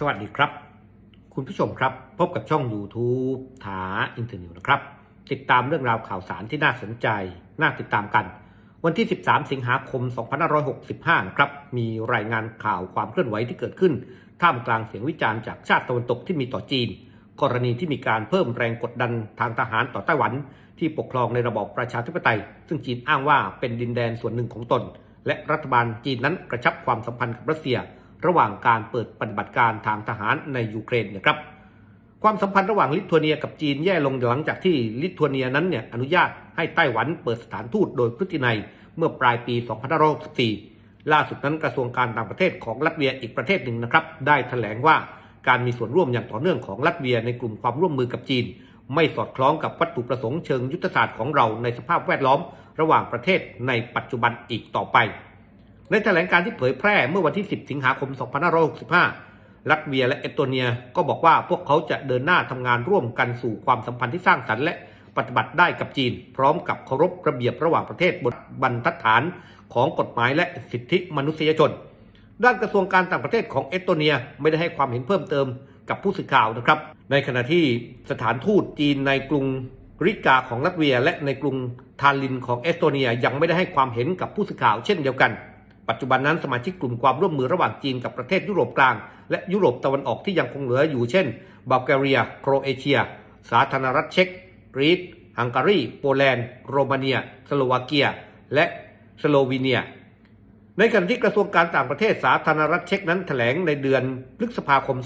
สวัสดีครับ คุณผู้ชมครับ พบกับช่อง YouTube ถาอินเทอร์นิวนะครับ ติดตามเรื่องราวข่าวสารที่น่าสนใจ น่าติดตามกัน วันที่ 13 สิงหาคม 2565 นะครับ มีรายงานข่าวความเคลื่อนไหวที่เกิดขึ้น ท่ามกลางเสียงวิจารณ์จากชาติตะวันตกที่มีต่อจีน กรณีที่มีการเพิ่มแรงกดดันทางทหารต่อไต้หวัน ที่ปกครองในระบอบประชาธิปไตย ซึ่งจีนอ้างว่าเป็นดินแดนส่วนหนึ่งของตน และรัฐบาลจีนนั้นกระชับความสัมพันธ์กับรัสเซีย ระหว่างการเปิดปฏิบัติการทางทหารในยูเครนนะครับ ความสัมพันธ์ระหว่างลิทัวเนียกับจีนแย่ลงหลังจากที่ลิทัวเนียนั้นเนี่ยอนุญาตให้ไต้หวันเปิดสถานทูตโดยพฤตินัยเมื่อปลายปี 2564 ล่าสุดนั้นกระทรวงการต่างประเทศของลัตเวียอีกประเทศหนึ่งนะครับ ได้แถลงว่าการมีส่วนร่วมอย่างต่อเนื่องของลัตเวียในกลุ่มความร่วมมือกับจีน ไม่สอดคล้องกับวัตถุประสงค์เชิงยุทธศาสตร์ของเราในสภาพแวดล้อม ระหว่างประเทศในปัจจุบันอีกต่อไป ในแถลงการที่เผยแพร่เมื่อวันที่ 10 สิงหาคม 2565 ลัตเวียและเอสโตเนียก็บอกว่าพวกเขาจะเดินหน้าทำงานร่วมกันสู่ความสัมพันธ์ที่สร้างสรรค์และปฏิบัติได้กับจีน พร้อมกับเคารพระเบียบระหว่างประเทศบนบรรทัดฐานของกฎหมายและสิทธิมนุษยชน ด้านกระทรวงการต่างประเทศของเอสโตเนียไม่ได้ให้ความเห็นเพิ่มเติมกับผู้สื่อข่าวนะครับ ในขณะที่สถานทูตจีนในกรุงริกาของลัตเวีย และในกรุงทาลินของเอสโตเนียยังไม่ได้ให้ความเห็นกับผู้สื่อข่าวเช่นเดียวกัน ปัจจุบันนั้นสมาชิกกลุ่มความร่วมมือระหว่างจีนกับประเทศยุโรปกลาง และยุโรปตะวันออกที่ยังคงเหลืออยู่เช่นบัลแกเรีย โครเอเชีย สาธารณรัฐเช็กกรีซฮังการี โปแลนด์ โรมาเนีย สโลวาเกีย และสโลวีเนีย ในขณะที่กระทรวงการต่างประเทศสาธารณรัฐเช็กนั้นแถลงในเดือนพฤษภาคม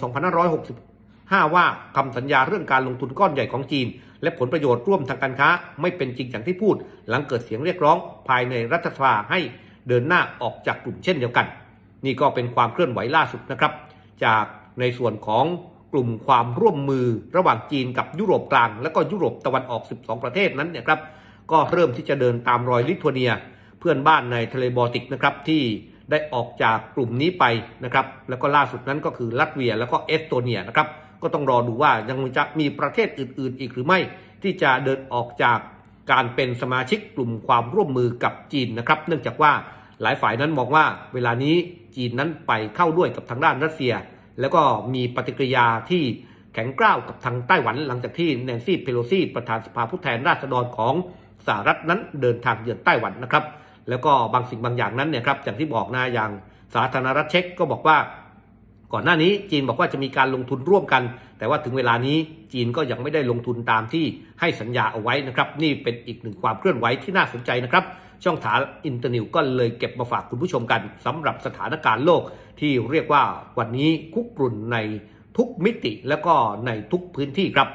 2565 ว่าคำสัญญาเรื่องการลงทุนก้อนใหญ่ของจีน และผลประโยชน์ร่วมทางการค้า ไม่เป็นจริงอย่างที่พูด หลังเกิดเสียงเรียกร้องภายในรัฐสภาให้ เดินหน้าออกจากกลุ่มเช่นเดียวกัน นี่ก็เป็นความเคลื่อนไหวล่าสุดนะครับ จากในส่วนของกลุ่มความร่วมมือระหว่างจีนกับยุโรปกลาง และก็ยุโรปตะวันออก 12 ประเทศนั้นเนี่ยครับก็เริ่มที่จะเดินตามรอยลิทัวเนีย เพื่อนบ้านในทะเลบอลติกนะครับที่ได้ออกจากกลุ่มนี้ไปนะครับแล้วก็ล่าสุดนั้นก็คือลัตเวีย แล้วก็เอสโตเนียนะครับก็ต้องรอดูว่ายังจะมีประเทศอื่น ๆ อีกหรือไม่ ที่จะเดินออกจาก การเป็นสมาชิกกลุ่มความร่วมมือกับจีนนะครับ เนื่องจากว่าหลายฝ่ายนั้นมองว่าเวลานี้จีนนั้นไปเข้าด้วยกับทางด้านรัสเซีย แล้วก็มีปฏิกิริยาที่แข็งกร้าวกับทางไต้หวัน หลังจากที่แนนซี่เพโลซีประธานสภาผู้แทนราษฎรของสหรัฐนั้นเดินทางเยือนไต้หวันนะครับ แล้วก็บางสิ่งบางอย่างนั้นเนี่ยครับอย่างที่บอกนะอย่างสาธารณรัฐเช็กก็บอกว่า ก่อนหน้านี้จีนบอกว่าจะมีการลงทุนร่วมกัน แต่ว่าถึงเวลานี้จีนก็ยังไม่ได้ลงทุนตามที่ให้สัญญาเอาไว้นะครับ นี่เป็นอีกหนึ่งความเคลื่อนไหวที่น่าสนใจนะครับ ช่องถาอินเตอร์นิวก็เลยเก็บมาฝากคุณผู้ชมกันสำหรับสถานการณ์โลกที่เรียกว่าวันนี้คุกรุ่นในทุกมิติแล้วก็ในทุกพื้นที่ครับ